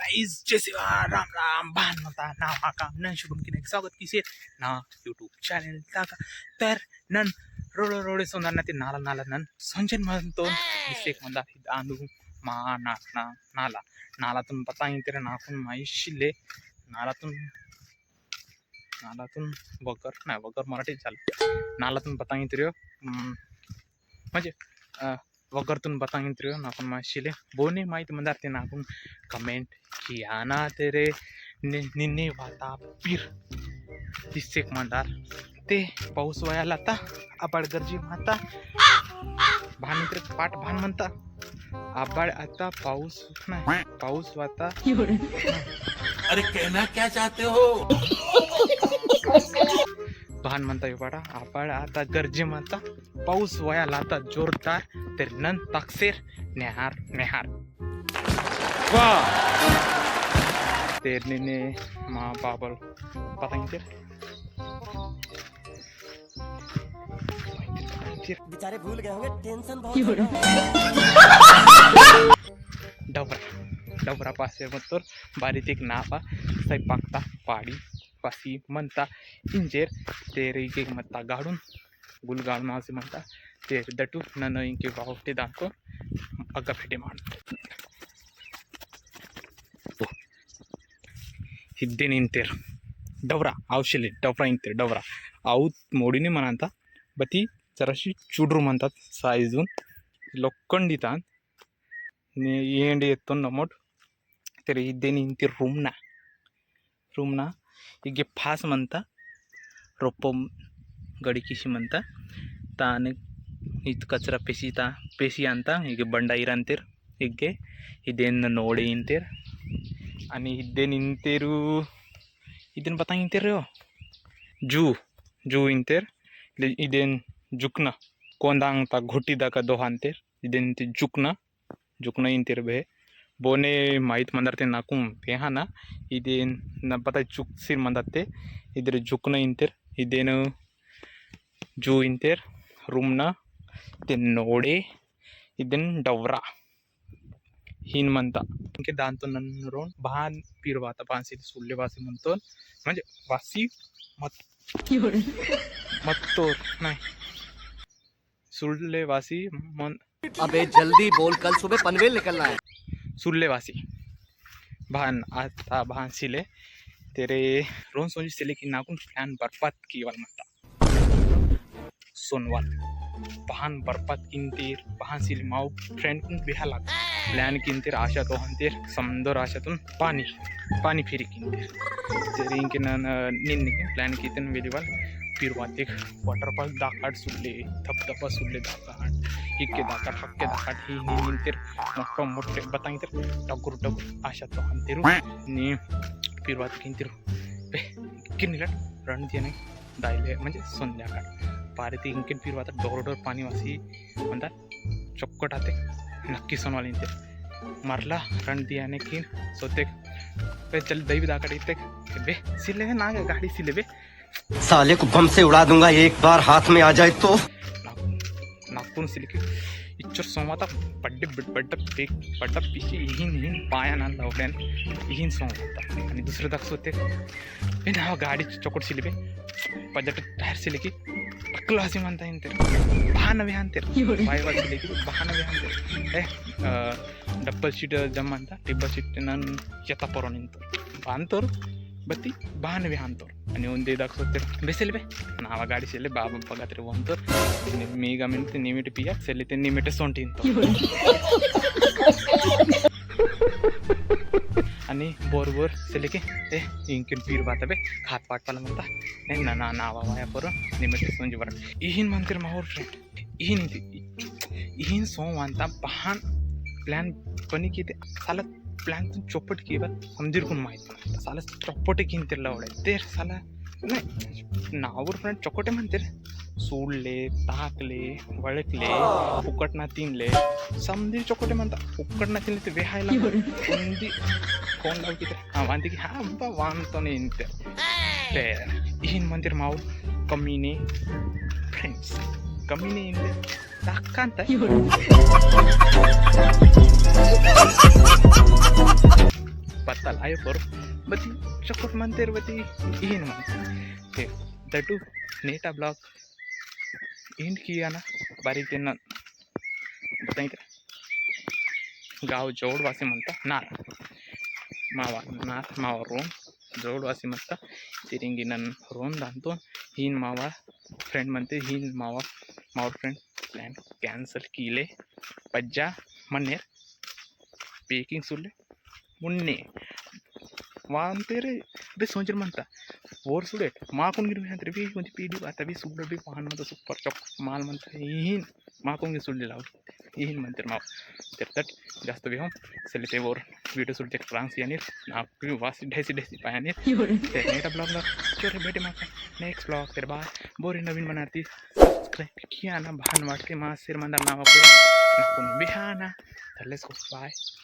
Guys जय शिवा राम राम भान माता, नामा नन शुभम की स्वागत कीजिए ना यूट्यूब चैनल दाका तर नन, रोड रोड सोना ते नाला नाला, नन, संजन म्हणतो मिस्टेक मंदा आंदू, मा, ना ना, नाला नालातून पता इंकर नाकून माई शिले नालातून नालातून बकर नाही बकर मराठीत झालं नालातून पता इंकर म्हणजे अं, वगरतून पता इंtere नाकून माई शिले बोने माहिती म्हणतात ते नाकून कमेंट किया ना तेरे नि- निन्ने वाता पीर दिसते म्हणतात ते पाऊस वयाला आता आबाळ गरजी माता भान इकडे पाठ भान म्हणता आबाळ आता पाऊस नाही पाऊस वाता अरे कहना क्या चाहते हो भान म्हणता येवाडा आबाळ आता गरजे म्हणता पाऊस वयाला आता जोरदार तर नं ताकसेर नेहार नेहार वा तेर निने मा बाबल पतंग बेचारे भूल गए होंगे टेंशन बहुत है ना। डबरा डबरा पासे मत्तर बारीत एक नापा स्वयंपाकता पाडी पासी म्हणता इंजेर तेर एक मत्ता गाडून गुलगाल मासी मंटा तेर तो दटू नन इंके वाहटे दाको अग फिटे मान तो, हिद्दे निंतेर डवरा आवशेले डवरा इंतेर डवरा आउ मोड़ी ने मनाता, बती चरशी चूड्रू मनता साइजून लोकंडी तान ने, ये एंड ये तो नमोट, तेरे हिद्दे निंतेर रूम ना रूम ना ये फास मनता, रोपम ಗಡಿಕಿಸಿ ಮಂತ ತಾನೆ ಇದು ಕಚ್ರ ಪೆಸಿತಾ ಪೆಸಿ ಅಂತ ಹೀಗೆ ಬಂಡ ಇರಂತೀರ ಹೀಗೆ ಇದೇನು ನೋಡಿ ಇಂತೀರ ಅನಿ ಇದ್ದೇ ನಿಂತೇರು ಇದನ್ನು ಬತ್ತಂಗೆ ನಿಂತೀರೋ ಜೂ ಜೂ ಇಂತೀರ ಇದೇನು ಜುಕ್ನ ಕೊಂದ ಅಂತ ಘುಟ್ಟಿದಾಗ ದೋಹ ಅಂತೀರ ಇದೇನು ಜುಕ್ನ ಜುಕ್ನ ಇಂತೀರ ಬೇ ಬೋನೆ ಮಾಹಿತಿ ಮಂದರ್ತೆ ನಾಕು ಪೇಹಾನ ಇದೇನು ಪತ್ತ ಜುಕ್ಸಿರ್ ಮಂದತ್ತೆ ಇದ್ರ ಜುಕ್ನ ಇಂತೀರ ಇದೇನು ಜೂ ಇಂತಿರ್ ರೂಮ್ನ ते नोडे ಇದನ್ डवरा हिन म्हणता की दांतो नरून भान पिरवाता पानसी सुल्ले वासी म्हणतो म्हणजे वासी मत मत्तोर नाही सुल्ले वासी मन अबे जल्दी बोल कल सुबह पनवेल निकलना है सुल्लेवासी भान आता भान सिले तेरे रोन सोची सिले की नाकुन प्लान बर्बाद की वाल मता सोनवाल पहान बर्फात किंतीर, पहान सिलमाव फ्रेंड कुन बिहाला प्लान किंतीर, आशा तो हंतीर समंदर आशा तुम पानी पानी फिर किंतीर। जरी इनके निन्न के प्लान की तन वेली बाल फिर वहाँ देख वाटर पार्क सुले थप थपा सुले दाखाट एक के दाखाट हक के दाखाट ही नहीं निंतर मोटा मोटे बताएँ तेरे टकुर टकूर आशा तो हम तेरे नहीं फिर वहाँ देख किंतीर किन्हीं लड़ रण दिया नहीं दायले मज़े सुन जाकर पारे ते इंकेन पिरवात डोर पाणी वासी म्हणतात चौकट आते नक्की सोनवाली ते मरला रणदियाने किन सोते। पे चल दैवी दाकड़ी इथे बे सिले बे ना गाडी सिले बे। साले को बम से उड़ा दूँगा एक बार हाथ में आ जाए तो। नागपूर सिले की। इच्छर सोमाता बड्डे बड्ड पेक बड्डा पिशी इहीन इहीन पाया ना लावल्यान इहीन सॉंग होता आणि दुसरं दाखस होते बे ना गाडी चोकट सिले बे पजट टायर सिले की टकलं असे म्हणता येईन तर बहान बी हानते बाय वाज सिले की बहान बी हानते ए डब्बल सीट जम म्हणता टिब्बल सीट नन येता परो निंतो बांधतोर ಬತ್ತಿ ಬಾಹನ ಬಿ ಅಂತವ್ರು ನೀವು ಒಂದು ಇದು ಹಾಕ್ಸೋಗ್ತೀರಿ ಬಿಸಿಲು ಬೇ ನಾವು ಗಾಡಿ ಸೆಲ್ಲಿ ಬಾಬಾ ಬಗತ್ರಿ ಒಂದು ಮೀಗ ಮಿಂತಿ ನಿಮಿಟ್ ಪಿಯ ಸೆಲ್ಲಿತಿ ನಿಮಿಟ್ ಸೊಂಟಿ ಅಂತ అని బోర్ బోర్ సెలికి ఏ ఇంకిన్ పీర్ బాతబే ఖాత్ పాట్ పలమంత నేను నా నా వాయ పోరు నిమిట్ సొంజి వరం ఈహిన్ మంతిర్ మా ఊర్ ఫ్రెండ్ ఈహిన్ ఇది ఈహిన్ సోం అంతా బహాన్ ప్లాన్ పనికి సాల की ते साला प्लॅन तू चौपट की बा समजीर कोण माहीत नाही साला चौपटे किंतीर लावडे ते साला नाही नावर फ्रेंड चौकटे म्हणते सोडले टाकले वळकले फुकटना तिनले समधी चौकटे म्हणता फुकटना तिनले ते वेहायला कोणती कोण लावकी ते हा म्हणते की हा बा वानतोने इंते ते इहीन मंदिर माऊ कमीने फ्रेंड्स कमीने इंते Takkan teh. Batal ayo por. Bati cokot mantir bati ihin man. Okay. Datu neta blog. In किया ना बारीक त्यांना बताई गाव जवळवासी म्हणता नार मावा नार मावा रोम जवळवासी म्हणता तिरिंगी नन रोम दांतो हिन मावा फ्रेंड म्हणते हिन मावा मावा फ्रेंड प्लॅन ಕ್ಯಾನ್ಸಲ್ ಕೀಲೆ ಪಜ್ಜ ಮಣ್ಣೇರ್ स्पीकिंग सुले मुन्ने वहाँ तेरे बे सोच मनता और सुले माँ कौन गिरवे हैं तेरे मुझे पी डी आता भी सुबह भी वहाँ मत सुपर चौक माल मनता यही माँ कौन गिर सुले लाओ। यही मन तेरे माओ तेरे तट जास्त भी हम सिलते और वीडियो सुनते फ्रांस या ना क्यों वास ढेसी ढेसी पाया नहीं। तेरे नेट ब्लॉग ना तेरे बेटे माँ बोरी नवीन बनाती। सब्सक्राइब